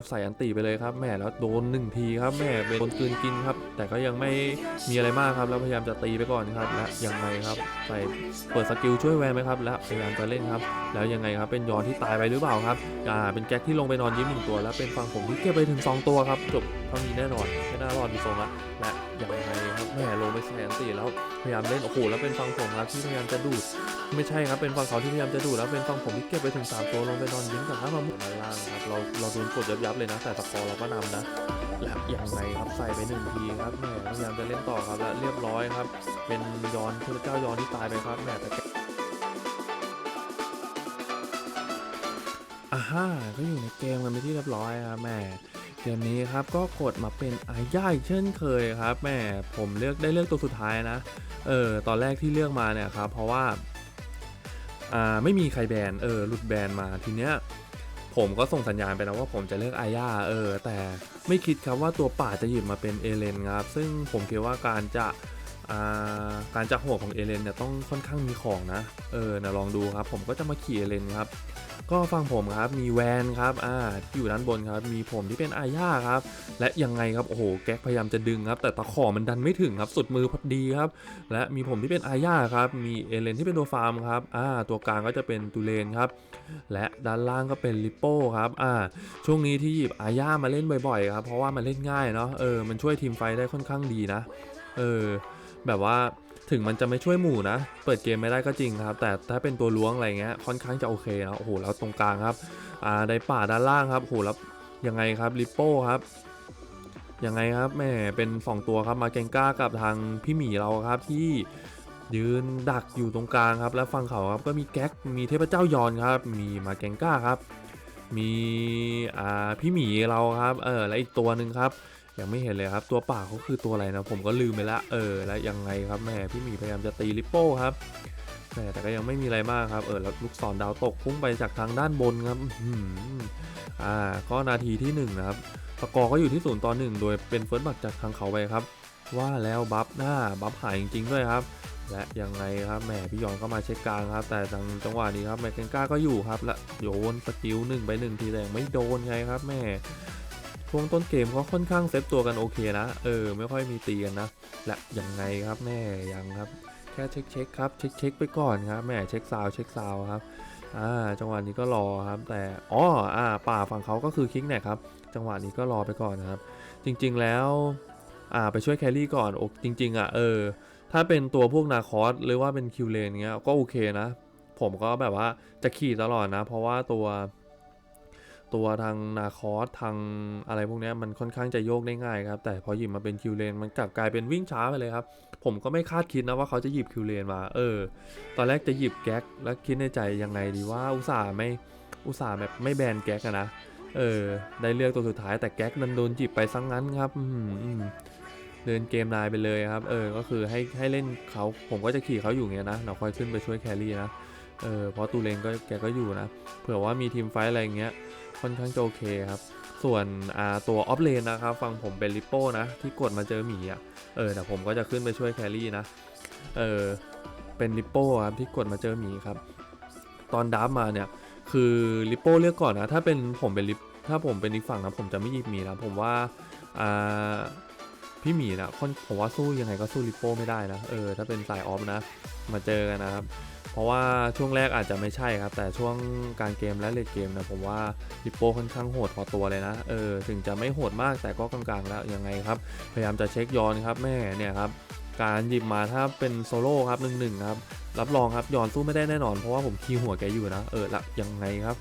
ใส่อันตีไปเลยครับแม่แล้วโดนหนึ่งทีครับแม่เป็นคนกืนกินครับ แต่ก็ยังไม่มีอะไรมากครับแล้วพยายามจะตีไปก่อนครับและยังไงครับใส่เปิดสกิลช่วยแวนไหมครับแล้วพยายามจะเล่นครับ แล้วยังไงครับเป็นยอนที่ตายไปหรือเปล่าครับอ่าเป็นแก๊กที่ลงไปนอนยิ้มหนึ่งตัว แล้วเป็นฝั่งผมที่เก็บไปถึง 2 ตัวครับจบเท่านี้แน่นอนไม่น่ารอดดีทรงละและยังไง ม่ลงไปใส่อันตีแล้วพยายามเล่นโอ้โหแล้วเป็นฝั่งผมครับที่พยายามจะดูด ไม่ใช่ครับเป็นฝั่งเขาที่พยายามจะดูดแล้วเป็นฝั่งผมที่เก็บไปถึง3ตัวลงไปนอนยิ้มกับน้ำมามดด้าล่างครับเราเราโดนกดยับยับๆเลยนะ แต่สกอร์เราก็นำนะและยังไงครับใส่ไปหนึ่งทีครับแหมพยายามจะเล่นต่อครับและเรียบร้อยครับ เป็นย้อนเทพเจ้าย้อนที่ตายไปครับแหมแต่แกอ่าฮ่าก็อยู่ในเกมกันไปที่เรียบร้อยครับแมเก มนี้ครับก็กดมาเป็นอาย่าอีกเช่นเคยครับแหมผมเลือกได้เลือกตัวสุดท้ายนะเออตอนแรกที่เลือกมาเนี่ยครับเพราะว่าอ่าไม่มีใครแบนเออหลุดแบนมาทีเนี้ยผมก็ส่งสัญญาณไปนะว่าผมจะเลือกอาญาเออแต่ไม่คิดครับว่าตัวป่าจะหยิบมาเป็นเอเลนครับซึ่งผมคิดว่าการจะอ่าการจะโหดของเอเลนเนี่ยต้องค่อนข้างมีของนะ เออนะลองดูครับ ผมก็จะมาขี่เอเลนครับ ก็ฟังผมครับมีแวนครับอ่าที่อยู่ด้านบนครับ มีผมที่เป็นอาญาครับ และยังไงครับโอ้โหแก๊กพยายามจะดึงครับ แต่ตะขอมันดันไม่ถึงครับสุดมือพอดีครับ และมีผมที่เป็นอาญาครับมีเอเลนที่เป็นตัวฟาร์มครับอ่าตัวกลางก็จะเป็นตูเลนครับและด้านล่างก็เป็นลิปโป้ครับอ่าช่วงนี้ที่หยิบอาญามาเล่นบ่อยๆครับเพราะว่ามันเล่นง่ายเนาะเออมันช่วยทีมไฟได้ค่อนข้างดีนะเออแบบว่า ถึงมันจะไม่ช่วยหมู่นะ เปิดเกมไม่ได้ก็จริงครับ แต่ถ้าเป็นตัวล้วงอะไรเงี้ยค่อนข้างจะโอเคนะโอ้โหแล้วตรงกลางครับอ่าในป่าด้านล่างครับโอ้โหแล้วยังไงครับลิปโป้ครับยังไงครับแม่เป็นสองตัวครับมาเกงก้ากับทางพี่หมีเราครับที่ยืนดักอยู่ตรงกลางครับ และฝั่งเขาครับก็มีแก๊กมีเทพเจ้ายอนครับ มีมาเกงก้าครับ มีอ่าพี่หมีเราครับเออและอีกตัวหนึ่งครับ ยังไม่เห็นเลยครับ ตัวป่าเขาคือตัวอะไรนะ ผมก็ลืมไปละเออแล้วยังไงครับแหม่พี่หมีพยายามจะตีลิปโป้ครับแหม่แต่ก็ยังไม่มีอะไรมากครับเออแล้วลูกศรดาวตกพุ่งไปจากทางด้านบนครับอื้อหืออ่าก็นาทีที่หนึ่งนะครับสกอร์ก็อยู่ที่ศูนย์ต่อหนึ่งโดยเป็นเฟิร์สบัตจากทางเขาไปครับ ว่าแล้วบัฟหน้าบัฟหายจริงๆด้วยครับ และยังไงครับแหมพี่ยอนเข้ามาเช็คกลางครับ แต่ทางจังหวะนี้ครับแมคเคนก้าก็อยู่ครับและโยนสกิลหนึ่งไปหนึ่งทีแต่ยังไม่โดนไงครับแม่ ช่วงต้นเกมเขาค่อนข้างเซฟตัวกันโอเคนะ เออ ไม่ค่อยมีตีกันนะ และยังไงครับแม่ยังครับ แค่เช็คเช็คครับ เช็คเช็คไปก่อนครับแม่เช็คซาวเช็คซาวครับ อ่า จังหวะนี้ก็รอครับ แต่อ๋ออ่า ป่าฝั่งเขาก็คือคิกแนกครับ จังหวะนี้ก็รอไปก่อนนะครับ จริงๆแล้ว อ่า ไปช่วยแครี่ก่อนโอจริง ๆ อะ เออ ถ้าเป็นตัวพวกนาคอสหรือว่าเป็นคิวเลนเงี้ย ก็โอเคนะ ผมก็แบบว่าจะขี่ตลอดนะ เพราะว่าตัว ตัวทางนาคอสทางอะไรพวกนี้มันค่อนข้างจะโยกได้ง่ายครับ แต่พอหยิบมาเป็นคิวเลนมันกลับกลายเป็นวิ่งช้าไปเลยครับ ผมก็ไม่คาดคิดนะว่าเขาจะหยิบคิวเลนมา เออ ตอนแรกจะหยิบแก๊กแล้วคิดในใจยังไงดีว่าอุตส่าห์ไม่อุตส่าห์แบบไม่แบนแก๊กนะ เออ ได้เลือกตัวสุดท้ายแต่แก๊กนันโดนจีบไปซังงั้นครับเดินเกมนายไปเลยครับ เออ ก็คือให้ให้เล่นเขาผมก็จะขี่เขาอยู่เงี้ยนะเราค่อยขึ้นไปช่วยแครี่นะ เออเพราะตูเลนก็แกก็อยู่นะ เผื่อว่ามีทีมไฟอะไรเงี้ย ค่อนข้างจะโอเคครับ ส่วนตัวออฟเลนนะครับฟังผมเป็นลิปโป้นะ ที่กดมาเจอหมีอะเออแต่ผมก็จะขึ้นไปช่วยแครี่นะเออเป็นลิปโป้ครับที่กดมาเจอหมีครับ ตอนดับมาเนี่ยคือลิปโป้เลือกก่อนนะ ถ้าเป็นผมเป็นลิปถ้าผมเป็นอีกฝั่งนะผมจะไม่หยิบหมีนะผมว่าอ่าพี่หมีนะค่อนผมว่าสู้ยังไงก็สู้ลิปโป้ไม่ได้นะเออถ้าเป็นสายออฟนะ มาเจอกันนะครับ ราะว่าช่วงแรกอาจจะไม่ใช่ครับ แต่ช่วงการเกมและเลดเกมนะผมว่าลิปโปค่อนข้างโหดพอตัวเลยนะเออถึงจะไม่โหดมากแต่ก็กลางๆ แล้วยังไงครับพยายามจะเช็คย้อนครับแม่เนี่ยครับการหยิบมาถ้าเป็นโซโล่ครับหนึ่งหนึ่งครับรับรองครับย้อนสู้ไม่ได้แน่นอนเพราะว่าผมคีหัวแกอยู่นะเออละยังไงครับ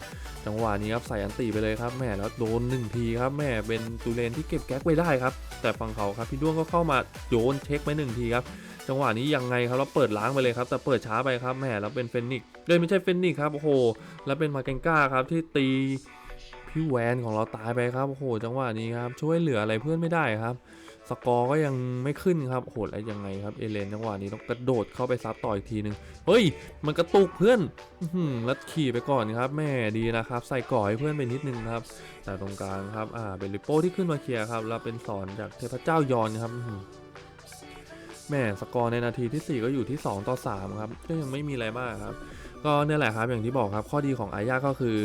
จังหวะนี้ครับใส่อันตีไปเลยครับแม่แล้วโดนหนึ่งทีครับแม่เป็นตูเลนที่เก็บแก๊กไว้ได้ครับแต่ฝั่งเขาครับพี่ด้วงก็เข้ามาโยนเช็คไปหนึ่งทีครับ จังหวะนี้ยังไงครับเราเปิดล้างไปเลยครับแต่เปิดช้าไปครับแหมแล้วเป็นเฟนิกเลยไม่ใช่เฟนิกครับโอ้โหแล้วเป็นมาเกงก้าครับที่ตีพี่แวนของเราตายไปครับโอ้โหจังหวะนี้ครับช่วยเหลืออะไรเพื่อนไม่ได้ครับ สกอร์ก็ยังไม่ขึ้นครับโอ้โหแล้วยังไงครับเอเลนจังหวะนี้ต้องกระโดดเข้าไปซัดต่ออีกทีหนึ่งเฮ้ย มันกระตุกเพื่อนอื้อหือแล้วขี่ไปก่อนครับ แม่ดีนะครับ ใส่ก่อให้เพื่อนไปนิดนึงครับ แต่ตรงกลางครับอ่าเป็นลิโป้ที่ขึ้นมาเคลียร์ครับแล้วเป็นสอนจากเทพเจ้ายอนครับ แม่สกอร์ในนาทีที่ 4 ก็อยู่ที่ 2 ต่อ 3 ครับ ก็ยังไม่มีอะไรมากครับ ก็เนี่ยแหละครับอย่างที่บอกครับ ข้อดีของอาญาก็คือ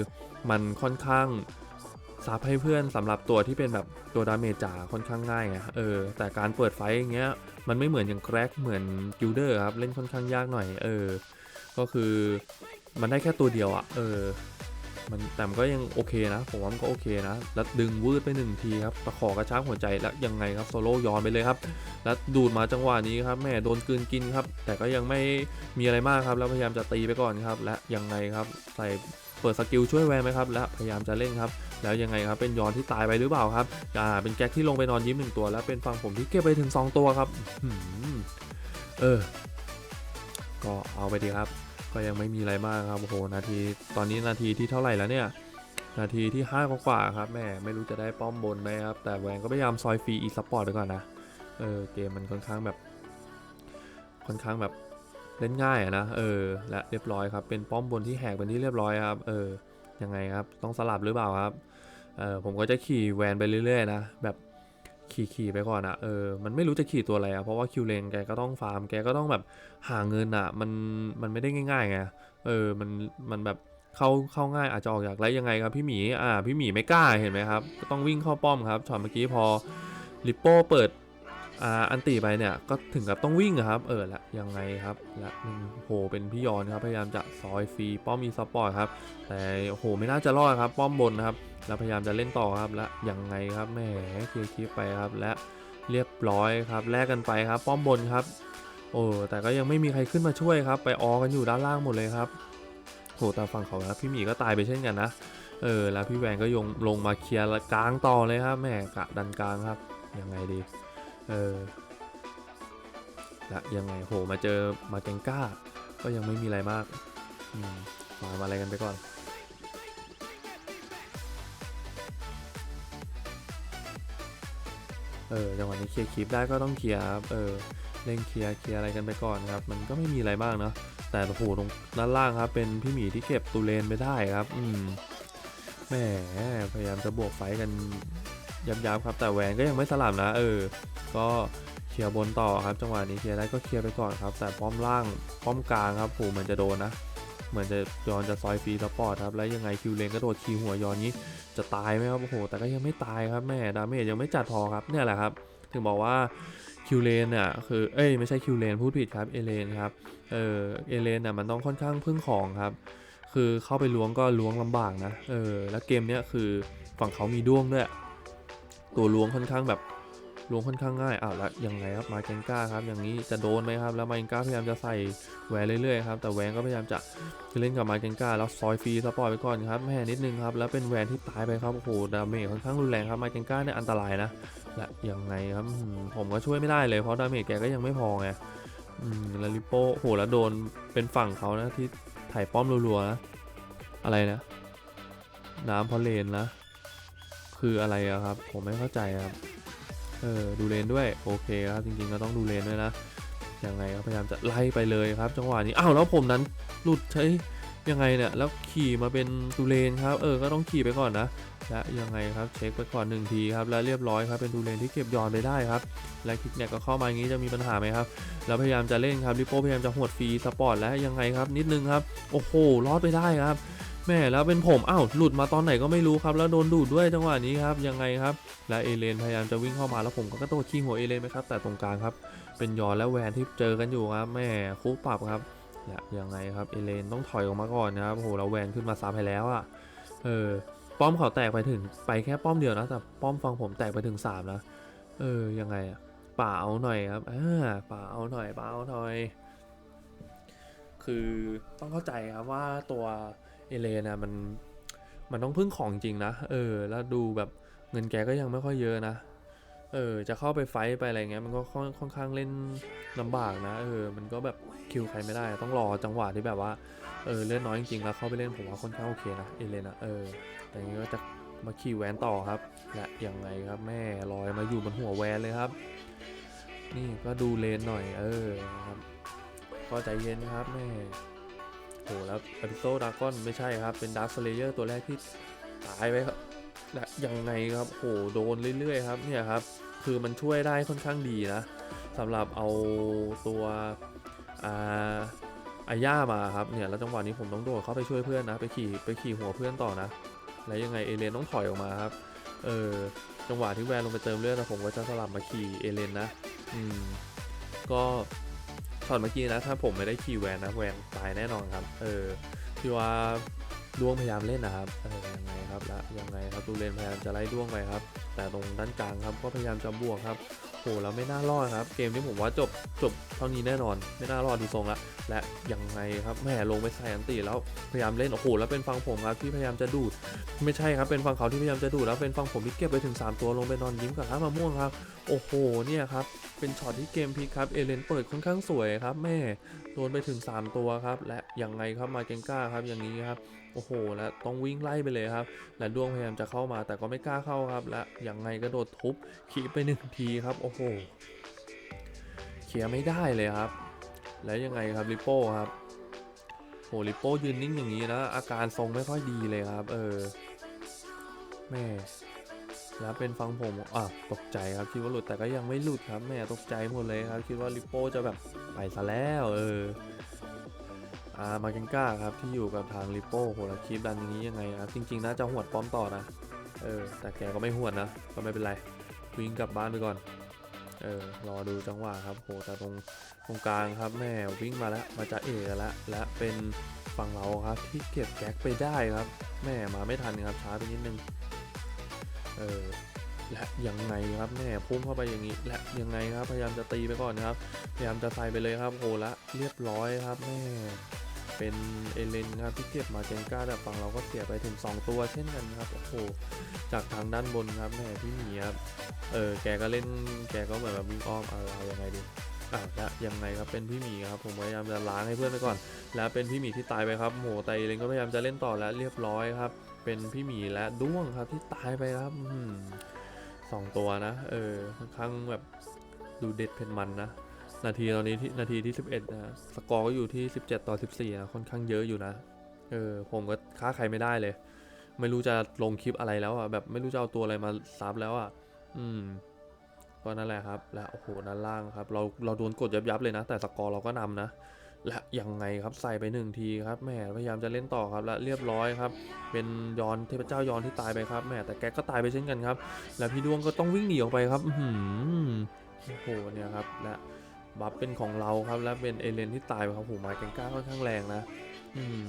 มันค่อนข้างซับให้เพื่อนสำหรับตัวที่เป็นแบบตัวดาเมจจ๋าค่อนข้างง่ายไงเออแต่การเปิดไฟอย่างเงี้ยมันไม่เหมือนอย่างแครกเหมือนกิลเดอร์ครับ เล่นค่อนข้างยากหน่อย เออ ก็คือมันได้แค่ตัวเดียวอะเออ มันแต่มันก็ยังโอเคนะ ผมว่ามันก็โอเคนะ แล้วดึงวืดไปหนึ่งทีครับตะขอกระชากหัวใจแล้วยังไงครับโซโล่ย้อนไปเลยครับ แล้วดูดมาจังหวะนี้ครับแม่โดนกืนกินครับ แต่ก็ยังไม่มีอะไรมากครับ แล้วพยายามจะตีไปก่อนครับ และยังไงครับใส่เปิดสกิลช่วยแวนไหมครับ และพยายามจะเล่นครับ แล้วยังไงครับ เป็นย้อนที่ตายไปหรือเปล่าครับ อ่า เป็นแก๊กที่ลงไปนอนยิ้มหนึ่งตัว แล้วเป็นฝั่งผมที่เก็บไปถึง 2 ตัวครับ เออ ก็เอาไปดีครับ ก็ยังไม่มีอะไรมากครับโอ้โหนาทีตอนนี้นาทีที่เท่าไหร่แล้วเนี่ยนาทีที่5กว่าครับแม่ไม่รู้จะได้ป้อมบนไหมครับ แต่แวนก็พยายามซอยฟรีอีสปอร์ตไปก่อนนะเออเกมมันค่อนข้างแบบ ค่อนข้างแบบเล่นง่ายอะนะเออและเรียบร้อยครับเป็นป้อมบนที่แหกเป็นที่เรียบร้อยครับเออยังไงครับต้องสลับหรือเปล่าครับเออผมก็จะขี่แวนไปเรื่อยๆนะแบบ ขี่ขี่ไปก่อนอะเออมันไม่รู้จะขี่ตัวอะไรอะเพราะว่าคิวเลนแกก็ต้องฟาร์มแกก็ต้องแบบหาเงินอะมันมันไม่ได้ง่ายๆไงเออมันมันแบบเข้าเข้าง่ายอาจจะออกอยากไรยังไงครับพี่หมีอ่าพี่หมีไม่กล้าเห็นไหมครับก็ต้องวิ่งเข้าป้อมครับช็อตเมื่อกี้พอลิปโป้เปิด อ่าอันตีไปเนี่ยก็ถึงกับต้องวิ่งครับ เออละยังไงครับและหนึ่งโหเป็นพี่ยอนครับพยายามจะซอยฟรีป้อมมีซัพพอร์ตครับแต่โหไม่น่าจะรอดครับ ป้อมบนนะครับแล้วพยายามจะเล่นต่อครับและยังไงครับแหมเคลียร์คลิปไปครับ และเรียบร้อยครับแลกกันไปครับ ป้อมบนครับ โอ้แต่ก็ยังไม่มีใครขึ้นมาช่วยครับ ไปออกันอยู่ด้านล่างหมดเลยครับโหแต่ฝั่งเขาครับพี่หมีก็ตายไปเช่นกันนะเออแล้วพี่แหวนก็ยงลงมาเคลียร์กลางต่อเลยครับแหมกะดันกลางครับยังไงดี เออและยังไงโหมาเจอมาเกงก้า ก็ยังไม่มีอะไรมากอมามาอะไรกันไปก่อนเออจังหวะนี้เคลียร์คลิปได้ก็ต้องเคลียร์เออเล่นเคลียร์เคลียร์อะไรกันไปก่อนครับ มันก็ไม่มีอะไรมากเนาะแต่โอ้โหตรงด้านล่างครับ เป็นพี่หมีที่เก็บตูเลนไปได้ครับ อืมแหมพยายามจะบวกไฟกัน ยับๆครับ แต่แหวนก็ยังไม่สลับนะ เออ ก็เคลียร์บนต่อครับ จังหวะนี้เคลียร์ได้ก็เคลียร์ไปก่อนครับ แต่ป้อมล่างป้อมกลางครับโหเหมือนจะโดนนะ เหมือนจะยอนจะซอยฟรีสปอร์ตครับแล้วยังไงคิวเลนก็โดดคีหัวยอนนี้จะตายไหมครับโอ้โหแต่ก็ยังไม่ตายครับแม่ดาเมจยังไม่จัดพอครับเนี่ยแหละครับถึงบอกว่าคิวเลนเนี่ยคือเอ้ยไม่ใช่คิวเลนพูดผิดครับเอเลนครับเออเอเลนน่ะมันต้องค่อนข้างพึ่งของครับคือเข้าไปล้วงก็ล้วงลำบากนะเออแล้วเกมเนี้ยคือฝั่งเขามีด้วงด้วย ตัวล้วงค่อนข้างแบบล้วงค่อนข้างง่ายอ้าวแล้วยังไงครับมาเกงก้าครับอย่างนี้จะโดนไหมครับแล้วมาเกงก้าพยายามจะใส่แหวนเรื่อยๆครับแต่แหวนก็พยายามจะเล่นกับมาเกงก้าแล้วซอยฟรีสปอร์ตไปก่อนครับแม่นิดนึงครับแล้วเป็นแหวนที่ตายไปครับโอ้โหดาเมจค่อนข้างรุนแรงครับมาเกงก้าเนี่ยอันตรายนะและยังไงครับผมก็ช่วยไม่ได้เลยเพราะดาเมจแกก็ยังไม่พอไงอืมแล้วลิโป้โหแล้วโดนเป็นฝั่งเขานะที่ถ่ายป้อมรัวๆนะอะไรนะน้ำพอเลนนะ คืออะไระครับ ผมไม่เข้าใจครับ เออดูเลนด้วยโอเคครับจริงๆก็ต้องดูเลนด้วยนะยังไงครับพยายามจะไล่ไปเลยครับ จังหวะนี้อ้าวแล้วผมนั้นหลุดใช้ยังไงเนี่ยแล้วขี่มาเป็นดูเลนครับ เออก็ต้องขี่ไปก่อนนะและยังไงครับเช็คไปก่อนหนึ่งทีครับและเรียบร้อยครับเป็นดูเลนที่เก็บยอนไปได้ครับ และคลิกเนี่ยก็เข้ามาอย่างนี้จะมีปัญหาไหมครับแล้วพยายามจะเล่นครับริโป้พยายามจะหวดฟรีสปอร์ตและยังไงครับนิดนึงครับโอ้โหรอดไปได้ครับ แม่แล้วเป็นผมอ้าวหลุดมาตอนไหนก็ไม่รู้ครับแล้วโดนดูดด้วยจังหวะนี้ครับยังไงครับและเอเลนพยายามจะวิ่งเข้ามาแล้วผมก็กระโดดขี้หัวเอเลนไหมครับแต่ตรงกลางครับเป็นยอนและแวนที่เจอกันอยู่ครับแม่คุกปรับครับและยังไงครับเอเลนต้องถอยออกมาก่อนนะครับโหแล้วแวนขึ้นมาซับให้แล้วอะเออป้อมเขาแตกไปถึงไปแค่ป้อมเดียวนะแต่ป้อมฟังผมแตกไปถึง3นะเออยังไงอะป่าเอาหน่อยครับอ่าป่าเอาหน่อยป่าเอาหน่อย คือต้องเข้าใจครับว่าตัว เอเลนะมันมันต้องพึ่งของจริงนะ เออ แล้วดูแบบเงินแกก็ยังไม่ค่อยเยอะนะ เออ จะเข้าไปไฟท์ไปอะไรเงี้ย มันก็ค่อนข้างเล่นลำบากนะ เออ มันก็แบบคิวใครไม่ได้ ต้องรอจังหวะที่แบบว่า เออ เล่นน้อยจริงๆ แล้วเข้าไปเล่นผมว่าค่อนข้างโอเคนะ เอเลนะเออ แต่อย่างนี้ก็จะมาขี่แวนต่อครับ และยังไงครับแม่ลอยมาอยู่บนหัวแวนเลยครับ นี่ก็ดูเลนหน่อย เออ ครับ ก็ใจเย็นครับแม่ โหแล้วอพิโซดากอนไม่ใช่ครับ เป็นดาร์ s สเลเยอร์ตัวแรกที่ตายไปครับยังไงครับโหโดนเรื่อยๆครับเนี่ยครับ คือมันช่วยได้ค่อนข้างดีนะสำหรับเอาตัวอ่าอาย่ามาครับเนี่ยแล้วจังหวะนี้ผมต้องโดดเข้าไปช่วยเพื่อนนะ ไปขี่ไปขี่หัวเพื่อนต่อนะ แล้วยังไงเอเลนต้องถอยออกมาครับเออจังหวะที่แวนลงไปเติมเลือดนะผมก็จะสลับมาขี่เอเลนนะ อืม ก็ ช็อตเมื่อกี้นะ ถ้าผมไม่ได้ขี่แวนนะแวนตายแน่นอนครับ เออที่ว่าดวงพยายามเล่นนะครับเออยังไงครับและยังไงครับดูเลนพยายามจะไล่ดวงไปครับ แต่ตรงด้านกลางครับก็พยายามจะบวกครับโหแล้วไม่น่ารอดครับ เกมนี้ผมว่าจบจบเท่านี้แน่นอน ไม่น่ารอดดูทรงละ และยังไงครับแหม่ลงไปใส่อันตีแล้วพยายามเล่นโอ้โหแล้วเป็นฟังผมครับที่พยายามจะดูด ไม่ใช่ครับเป็นฟังเขาที่พยายามจะดูดแล้วเป็นฟังผมที่เก็บไปถึง 3 ตัวลงไปนอนยิ้มกับข้าวมะม่วงครับโอ้โหเนี่ยครับเป็นช็อตที่เกมพลิกครับเอเลนเปิดค่อนข้างสวยครับแม่โดนไปถึง 3 ตัวครับและยังไงครับมาเกงก้าครับอย่างนี้ครับโอ้โห และต้องวิ่งไล่ไปเลยครับ และดวงพยายามจะเข้ามาแต่ก็ไม่กล้าเข้าครับ และยังไงก็โดดทุบขีไปหนึ่งทีครับ โอ้โห เคลียร์ไม่ได้เลยครับ แล้วยังไงครับลิโป้ครับโหลิโป้ยืนนิ่งอย่างนี้นะ อาการทรงไม่ค่อยดีเลยครับ เออแม่แล้วเป็นฟังผมอะตกใจครับคิดว่าหลุดแต่ก็ยังไม่หลุดครับแม่ตกใจหมดเลยครับ คิดว่าลิโป้จะแบบไปซะแล้วเอออ่ามาเกนก้าครับที่อยู่กับทางลิโป้โหแล้วคลิปดันอย่างนี้ยังไงครับจริงๆน่าจะหวดป้อมต่อนะเออแต่แกก็ไม่หวดนะก็ไม่เป็นไรวิ่งกลับบ้านไปก่อน เออรอดูจังหวะครับโหแต่ตรงตรงกลางครับแม่วิ่งมาแล้วมาจะเอกแล้ว และเป็นฝั่งเราครับที่เก็บแก๊กไปได้ครับ แม่มาไม่ทันครับช้าไปนิดนึงเออและยังไงครับแม่พุ่งเข้าไปอย่างนี้ และยังไงครับพยายามจะตีไปก่อนครับ พยายามจะใส่ไปเลยครับโหละเรียบร้อยครับแม่ เป็นเอเลนครับที่เก็บมาเจนก้าแต่ฝั่งเราก็เสียไปถึง 2 ตัวเช่นกันครับโอ้โหจากทางด้านบนครับแม่พี่หมีครับเออแกก็เล่นแกก็เหมือนแบบวิ่งอ้อมอาเอายังไงดีอะและยังไงครับเป็นพี่หมีครับผมพยายามจะล้างให้เพื่อนไปก่อน แล้วเป็นพี่หมีที่ตายไปครับโหแต่เอเลนก็พยายามจะเล่นต่อแล้วเรียบร้อยครับ เป็นพี่หมีและด้วงครับที่ตายไปครับสองตัวนะ เออค่อนข้างแบบดูเด็ดเผ็ดมันนะ นาทีตอนนี้ที่นาทีที่ 11นะสกอร์ก็อยู่ที่ 17 ต่อ 14นะค่อนข้างเยอะอยู่นะเออผมก็ค้าใครไม่ได้เลย ไม่รู้จะลงคลิปอะไรแล้วอะแบบไม่รู้จะเอาตัวอะไรมาซับแล้วอะอืมก็นั่นแหละครับ และโอ้โหด้านล่างครับ เราเราโดนกดยับยับๆเลยนะ แต่สกอร์เราก็นำนะ และยังไงครับใส่ไปหนึ่งทีครับแหมพยายามจะเล่นต่อครับและเรียบร้อยครับ เป็นยอนเทพเจ้ายอนที่ตายไปครับแหมแต่แกก็ตายไปเช่นกันครับ และพี่ดวงก็ต้องวิ่งหนีออกไปครับ อื้อหือโอ้โหเนี่ยครับและ บัฟเป็นของเราครับและเป็นเอเลนที่ตายไปครับโอ้หมาเกงก้าค่อนข้างแรงนะอืม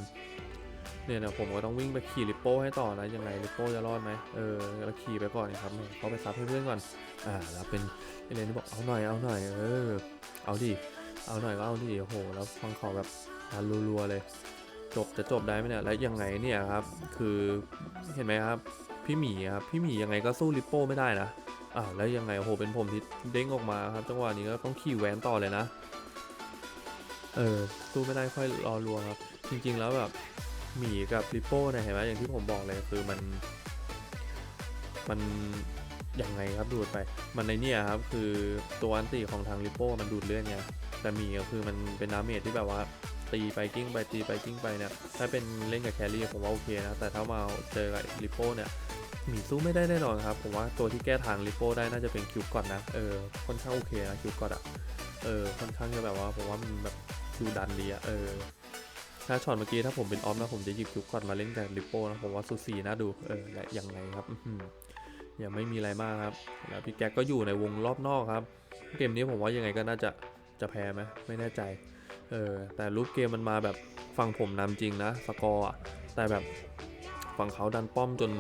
เนี่ยนะผมก็ต้องวิ่งไปขี่ลิปโป้ให้ต่อนะยังไงลิปโป้จะรอดไหมเออแล้วขี่ไปก่อนครับเขาไปซับให้เพื่อนก่อนอ่าแล้วเป็นเอเลนที่บอกเอาหน่อยเอาหน่อยเออเอาดิเอาหน่อยก็เอาดิโอ้โหแล้วฟังเขาแบบรัวๆเลย จบจะจบได้ไหมเนี่ยแล้วยังไงเนี่ยครับคือเห็นไหมครับพี่หมีครับพี่หมียังไงก็สู้ลิปโป้ไม่ได้นะ อ้าแล้วยังไงโอ้โหเป็นผมที่เด้งออกมาครับจังหวะนี้ก็ต้องขี่แวนต่อเลยนะ เออสู้ไม่ได้ค่อยรอรัวครับ จริง ๆ แล้วแบบหมีกับลิปโป้เนี่ยเห็นไหมอย่างที่ผมบอกเลยคือมัน มันยังไงครับดูดไป มันในเนี่ยครับคือตัวอันติของทางลิปโป้มันดูดเลือดไงแต่หมีก็คือมันเป็นดาเมจที่แบบว่าตีไปกิ้งไปตีไปกิ้งไปเนี่ยถ้าเป็นเล่นกับแครี่ผมว่าโอเคนะแต่ถ้ามาเจอกับลิปโป้เนี่ย หมีสู้ไม่ได้แน่นอนครับ ผมว่าตัวที่แก้ทางลิโป้ได้น่าจะเป็นคิวก่อนนะ เออ ค่อนข้างโอเคนะคิวก่อนอะเออ ค่อนข้างจะแบบว่าผมว่ามันแบบดูดันดีอะเออ ถ้าช็อตเมื่อกี้ถ้าผมเป็นออฟนะผมจะหยิบคิวก่อนมาเล่นกับลิโป้นะผมว่าสูสีน่าดู เออ และยังไงครับยังไม่มีอะไรมากครับ แล้วพี่แก๊กก็อยู่ในวงรอบนอกครับ เกมนี้ผมว่ายังไงก็น่าจะจะแพ้ไหมไม่แน่ใจ เออ แต่รูปเกมมันมาแบบฝั่งผมนำจริงนะ สกอร์อะแต่แบบ ฝั่งเขาดันป้อมจน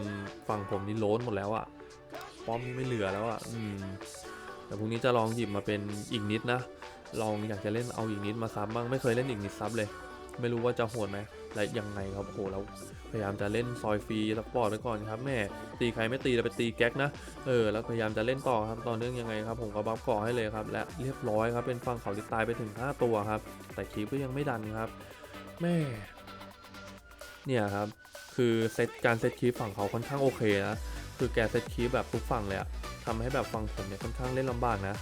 ฝั่งผมนี่โล้นหมดแล้วอะป้อมไม่เหลือแล้วอะอืมแต่พรุ่งนี้จะลองหยิบมาเป็นอีกนิดนะ ลองอยากจะเล่นเอาอีกนิดมาซับบ้างไม่เคยเล่นอีกนิดซับเลย ไม่รู้ว่าจะโหดไหมและยังไงครับโหแล้วพยายามจะเล่นซอยฟรีสปอร์ตไปก่อนครับแม่ตีใครไม่ตีแล้วไปตีแก๊กนะเออแล้วพยายามจะเล่นต่อครับต่อเนื่องยังไงครับผมก็บัฟก่อให้เลยครับและเรียบร้อยครับเป็นฝั่งเขาที่ตายไปถึง 5 ตัวครับ แต่คลิปก็ยังไม่ดันครับ แม่เนี่ยครับ คือเซตการเซตคลิปฝั่งเขาค่อนข้างโอเคนะคือแกเซตคลิปแบบทุกฝั่งเลยอะทำให้แบบฝั่งผมเนี่ยค่อนข้างเล่นลำบากนะ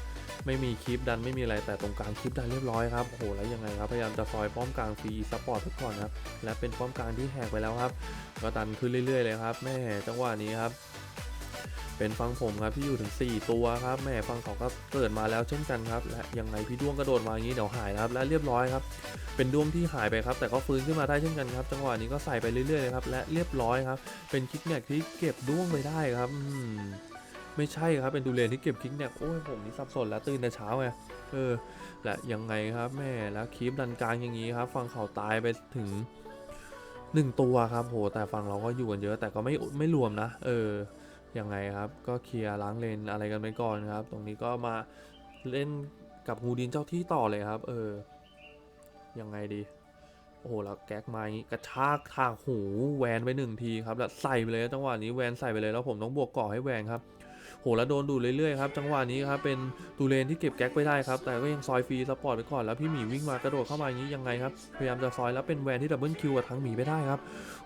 ไม่มีคลิปดันไม่มีอะไรแต่ตรงกลางคลิปดันเรียบร้อยครับโอ้โหแล้วยังไงครับพยายามจะซอยป้อมกลางฟรีซัพพอร์ตทุกคนครับและเป็นป้อมกลางที่แหกไปแล้วครับก็ดันขึ้นเรื่อยๆเลยครับแม่จังหวะนี้ครับ เป็นฟังผมครับที่อยู่ถึง 4 ตัวครับแม่ฟังเขาก็เกิดมาแล้วเช่นกันครับและยังไงพี่ด้วงกระโดดมาอย่างนี้เดี๋ยวหายนะครับและเรียบร้อยครับเป็นด้วงที่หายไปครับแต่ก็ฟื้นขึ้นมาได้เช่นกันครับ จังหวะนี้ก็ใส่ไปเรื่อยๆเลยครับและเรียบร้อยครับเป็นคิกแนกที่เก็บด้วงไปได้ครับอืมไม่ใช่ครับเป็นดูเลนที่เก็บคิกแนกโอ้ยผมนี่สับสนแล้วตื่นแต่เช้าไงเออและยังไงครับแม่แล้วคีปดันกลางอย่างนี้ครับฟังเขาตายไปถึงหนึ่งตัวครับโหแต่ฝั่งเราก็อยู่กันเยอะแต่ก็ไม่ไม่รวมนะ เออ ยังไงครับ ก็เคลียร์ล้างเลนอะไรกันไปก่อนครับ ตรงนี้ก็มาเล่นกับงูดินเจ้าที่ต่อเลยครับ เออ ยังไงดี โอ้โห แล้วแก๊กมาอย่างนี้กระชากทางหูแวนไปหนึ่งทีครับ แล้วใส่ไปเลยจังหวะนี้แวนใส่ไปเลยแล้วผมต้องบวกก่อให้แวนครับโหแล้วโดนดูดเรื่อยๆครับจังหวะนี้ครับเป็นตูเลนที่เก็บแก๊กไปได้ครับแต่ก็ยังซอยฟรีสปอร์ตไปก่อนแล้วพี่หมีวิ่งมากระโดดเข้ามาอย่างนี้ยังไงครับพยายามจะซอยแล้วเป็นแวนที่ดับเบิลคิวกับทั้งหมีไปได้ครับ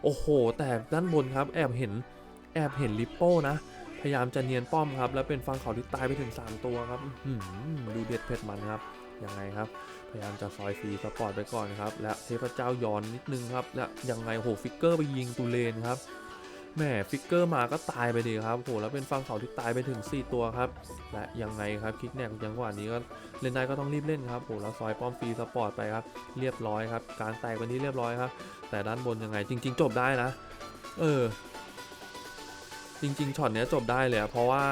โอ้โห แต่ด้านบนครับแอบเห็น แอบเห็นลิปโป้นะ พยายามจะเนียนป้อมครับ แล้วเป็นฟังเขาที่ตายไปถึง 3 ตัวครับดูเด็ดเผ็ดมันครับยังไงครับ พยายามจะซอยฟรีสปอร์ตไปก่อนครับ และเทพเจ้าย้อนนิดนึงครับ และยังไงโหฟิกเกอร์ไปยิงตูเลนครับแหมฟิกเกอร์มาก็ตายไปดีครับโหแล้วเป็นฟังเขาที่ตายไปถึง 4 ตัวครับ และยังไงครับคิกแนกจังหวะนี้ก็เล่นได้ก็ต้องรีบเล่นครับโหแล้วซอยป้อมฟรีสปอร์ตไปครับ เรียบร้อยครับ การแตกเป็นที่เรียบร้อยครับ แต่ด้านบนยังไงจริง ๆ จบได้นะ เออ จริงๆช็อตเนี้ยจบได้เลยอะเพราะว่า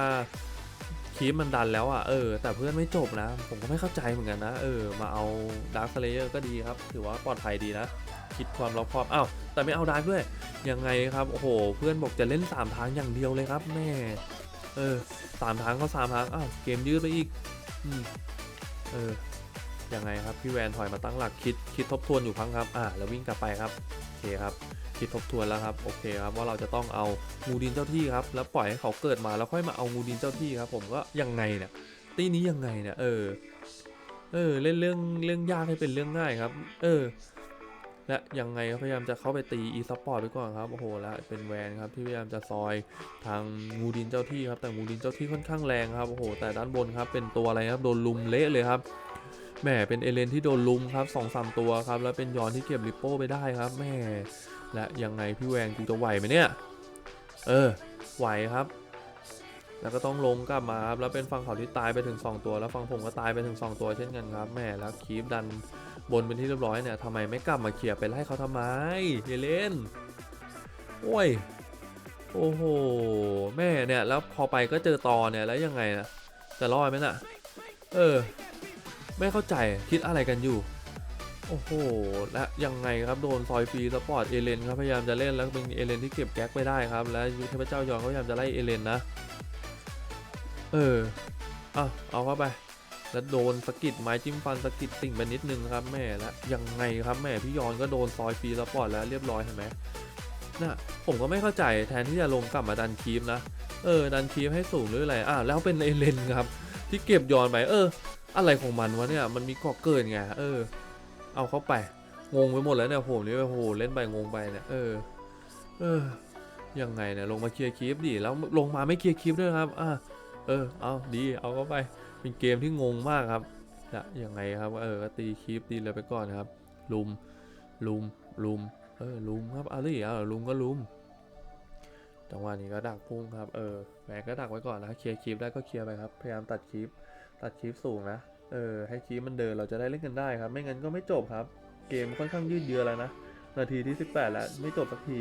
คีปมันดันแล้วอะเออแต่เพื่อนไม่จบนะ ผมก็ไม่เข้าใจเหมือนกันนะ เออ มาเอาดาร์คเลเยอร์ก็ดีครับ ถือว่าปลอดภัยดีนะ คิดความรอบคอบอ้าวแต่ไม่เอาดาร์กด้วย ยังไงครับ โอ้โห เพื่อนบอกจะเล่น 3 ทางอย่างเดียวเลยครับแม่เออสามทางก็สามทางอ้าวเกมยืดไปอีกอืมเออยังไงครับพี่แวนถอยมาตั้งหลักคิดคิดทบทวนอยู่ครั้งครับ อ่าแล้ววิ่งกลับไปครับโอเคครับ คิดทบทวนแล้วครับโอเคครับว่าเราจะต้องเอางูดินเจ้าที่ครับแล้วปล่อยให้เขาเกิดมาแล้วค่อยมาเอางูดินเจ้าที่ครับ ผมก็ยังไงเนี่ยตีนี้ยังไงเนี่ยเออเออเล่นเรื่องเรื่องยากให้เป็นเรื่องง่ายครับ เออ และยังไงพยายามจะเข้าไปตีอีสปอร์ตไปก่อนครับโอ้โหแล้วเป็นแวนครับที่พยายามจะซอยทางงูดินเจ้าที่ครับแต่งูดินเจ้าที่ค่อนข้างแรงครับโอ้โหแต่ด้านบนครับเป็นตัวอะไรครับโดนลุมเละเลยครับแหมเป็นเอเลนที่โดนลุมครับสองสามตัวครับแล้วเป็นยอนที่เก็บริปโป้ไปได้ครับแหม และยังไงพี่แวงกูจะไหวไหมเนี่ย เออ ไหวครับ แล้วก็ต้องลงกลับมาครับ แล้วเป็นฝั่งเขาที่ตายไปถึง 2 ตัว แล้วฝั่งผมก็ตายไปถึง 2 ตัวเช่นกันครับ แม่แล้วคีฟดันบนเป็นที่เรียบร้อยเนี่ยทำไมไม่กลับมาเคลียร์ไปไล่เขาทำไมเยเลนโอ้ย โอ้โห แม่เนี่ย แล้วพอไปก็เจอตอเนี่ยแล้วยังไงนะจะรอดไหมน่ะ เออ ไม่เข้าใจคิดอะไรกันอยู่ โอ้โห และยังไงครับโดนซอยฟรีสปอร์ตเอเลนครับพยายามจะเล่นแล้วเป็นเอเลนที่เก็บแก๊กไปได้ครับ และยุทธเจ้ายอนเขาพยายามจะไล่เอเลนนะ เออเอาเอาเข้าไป แล้วโดนสกิดไม้จิ้มฟันสกิดติ่งไปนิดนึงครับแม่และยังไงครับแม่พี่ยอนก็โดนซอยฟรีสปอร์ตแล้วเรียบร้อยเห็นไหมน่ะผมก็ไม่เข้าใจแทนที่จะลงกลับมาดันคีฟนะ เออดันคีฟให้สูงหรืออะไรอะแล้วเป็นเอเลนครับ ที่เก็บยอนไปเออ อะไรของมันวะเนี่ยมันมีกาะเกินไงเออ เอาเข้าไปงงไปหมดแล้วเนี่ยผมนี่โอ้โหเล่นไปงงไปเนี่ยเออเออยังไงเนี่ยลงมาเคลียร์คลิปดิแล้วลงมาไม่เคลียร์คลิปด้วยครับอะเออเอาดีเอาเข้าไปเป็นเกมที่งงมากครับจะยังไงครับเออก็ตีคลิปตีเลยไปก่อนครับลุมลุมลุมเออลุมครับเอาดิเอาลุมก็ลุมจังหวะนี้ก็ดักพุ่งครับเออแหมก็ดักไว้ก่อนนะเคลียร์คลิปได้ก็เคลียร์ไปครับพยายามตัดคลิปตัดคลิปสูงนะ เออให้คีมันเดินเราจะได้เล่นกันได้ครับ ไม่งั้นก็ไม่จบครับ เกมค่อนข้างยืดเยื้อแล้วนะ นาทีที่ 18 แล้วไม่จบสักที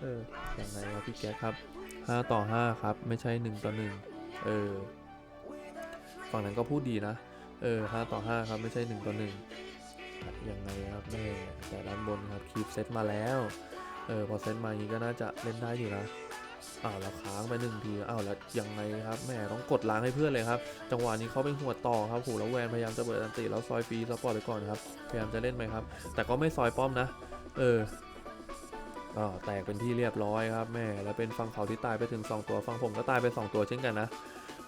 เออยังไงครับพี่แก๊ครับ 5 ต่อ 5 ครับ ไม่ใช่ 1 ต่อ 1 เออ ฝั่งนั้นก็พูดดีนะ เออ 5 ต่อ 5 ครับ ไม่ใช่ 1 ต่อ 1 ยังไงครับแม่แต่ด้านบนครับคีบเซตมาแล้ว เออ พอเซตมาอย่างนี้ก็น่าจะเล่นได้อยู่นะ อ้าวแล้วค้างไปหนึ่งทีอ้าวแล้วยังไงครับแม่ต้องกดล้างให้เพื่อนเลยครับจังหวะนี้เขาไปหัวต่อครับโหแล้วแวนพยายามจะเปิดอันติแล้วซอยฟรีสปอร์ตไปก่อนครับพยายามจะเล่นไหมครับ แต่ก็ไม่ซอยป้อมนะ เอออ่าแตกเป็นที่เรียบร้อยครับแม่แล้วเป็นฝั่งเขาที่ตายไปถึง 2 ตัวฝั่งผมก็ตายไป 2 ตัวเช่นกันนะ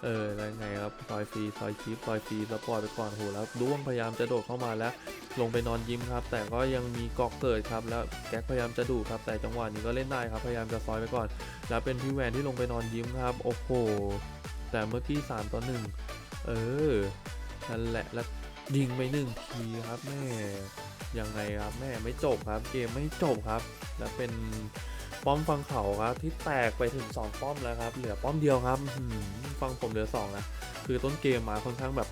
เออแล้วไงครับซอยฟรีซอยคีปซอยฟรีสปอร์ตไปก่อนโหแล้วด้วงพยายามจะโดดเข้ามาแล้ว ลงไปนอนยิ้มครับ แต่ก็ยังมีเกาะเกิดครับ แล้วแก๊กพยายามจะดูครับ แต่จังหวะนี้ก็เล่นได้ครับ พยายามจะซอยไปก่อน แล้วเป็นพี่แวนที่ลงไปนอนยิ้มครับ โอ้โห แต่เมื่อกี้3ต่อ1เออ นั่นแหละ แล้วยิงไปหนึ่งทีครับแม่ ยังไงครับแม่ไม่จบครับ เกมไม่จบครับ แล้วเป็น ป้อมฟังเขาครับที่แตกไปถึง 2 ป้อมแล้วครับ เหลือป้อมเดียวครับฟังผมเหลือ2นะคือต้นเกมมาค่อนข้างแบบ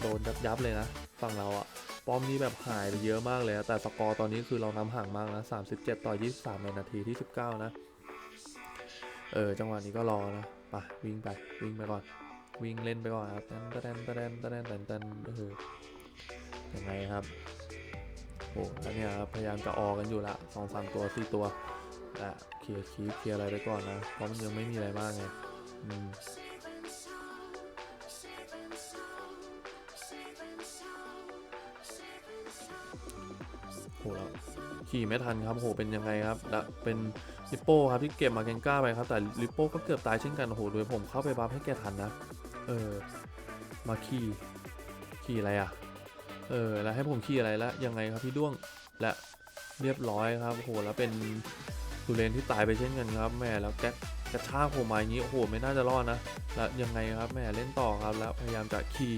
โดนยับยับเลยนะฝั่งเราอะป้อมนี้แบบหายไปเยอะมากเลยแต่สกอร์ตอนนี้คือเรานำห่างมากนะ37 ต่อ 23 ในนาทีที่ 19 นะ เออจังหวะนี้ก็รอนะไปวิ่งไปวิ่งไปก่อน วิ่งเล่นไปก่อนครับตันตันตันตันตันตันตันเออยังไงครับโอ้แล้วเนี่ยพยายามจะออกกันอยู่ละสองสามตัวสี่ตัว อะเคลียร์คีเคลียร์อะไรไปก่อนนะ เพราะมันยังไม่มีอะไรมากไงอืมโหแล้วขี่ไม่ทันครับโหเป็นยังไงครับและเป็นลิปโป้ครับที่เก็บมาเกนก้าไปครับแต่ลิปโป้ก็เกือบตายเช่นกันโหโดยผมเข้าไปบัฟให้แกทันนะ เออมาขี่ขี่อะไรอะ เออแล้วให้ผมขี่อะไรแล้วยังไงครับพี่ด้วงและเรียบร้อยครับโหแล้วเป็น ตูเลนที่ตายไปเช่นกันครับแม่แล้วแก๊กกระชากผมมาอย่างนี้โอ้โหไม่น่าจะรอดนะ แล้วยังไงครับแม่เล่นต่อครับแล้วพยายามจะขี่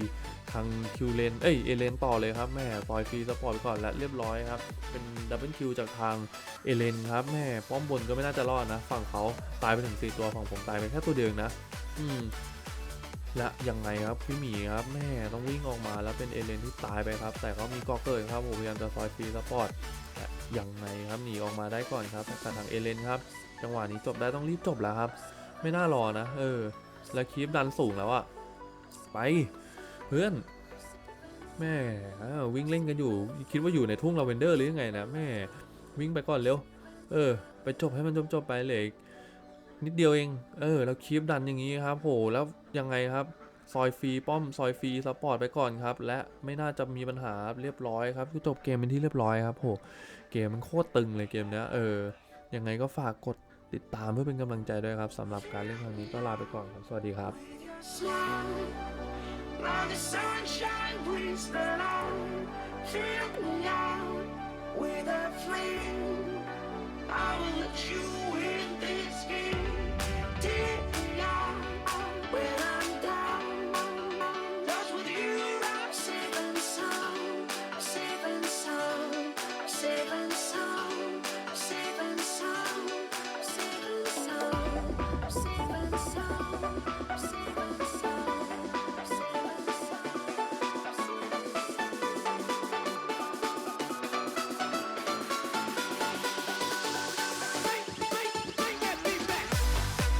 ทางคิวเลนเอ้ยเอเลนต่อเลยครับแม่ปล่อยฟรีสปอร์ตไปก่อนและเรียบร้อยครับเป็นดับเบิลคิวจากทางเอเลนครับแม่ป้อมบนก็ไม่น่าจะรอดนะ ฝั่งเขาตายไปถึง 4 ตัวฝั่งผมตายไปแค่ตัวเดียวนะอืมและยังไงครับพี่หมีครับแม่ต้องวิ่งออกมาแล้วเป็นเอเลนที่ตายไปครับ แต่ก็มีกอเกิดครับผมพยายามจะซอยฟรีสปอร์ต ยังไงครับหนีออกมาได้ก่อนครับแต่ทางเอเลนครับจังหวะนี้จบได้ต้องรีบจบแล้วครับ ไม่น่ารอนะ เออ แล้วคีปดันสูงแล้วอะไป เพื่อน แม่วิ่งเล่นกันอยู่ คิดว่าอยู่ในทุ่งลาเวนเดอร์หรือยังไงนะแม่วิ่งไปก่อนเร็ว เออ ไปจบให้มันจบๆไปเลยนิดเดียวเอง เออ แล้วคีปดันอย่างนี้ครับโหแล้วยังไงครับ ซอยฟรีป้อมซอยฟรีซัพพอร์ตไปก่อนครับ และไม่น่าจะมีปัญหาเรียบร้อยครับคือจบเกมเป็นที่เรียบร้อยครับโหเกมมันโคตรตึงเลยเกมเนี้ยเออยังไงก็ฝากกดติดตามเพื่อเป็นกำลังใจด้วยครับสำหรับการเล่นครั้งนี้ก็ลาไปก่อนครับ สวัสดีครับ Now the sunshine brings the light. Fill me out with a flame. I will let you in this game.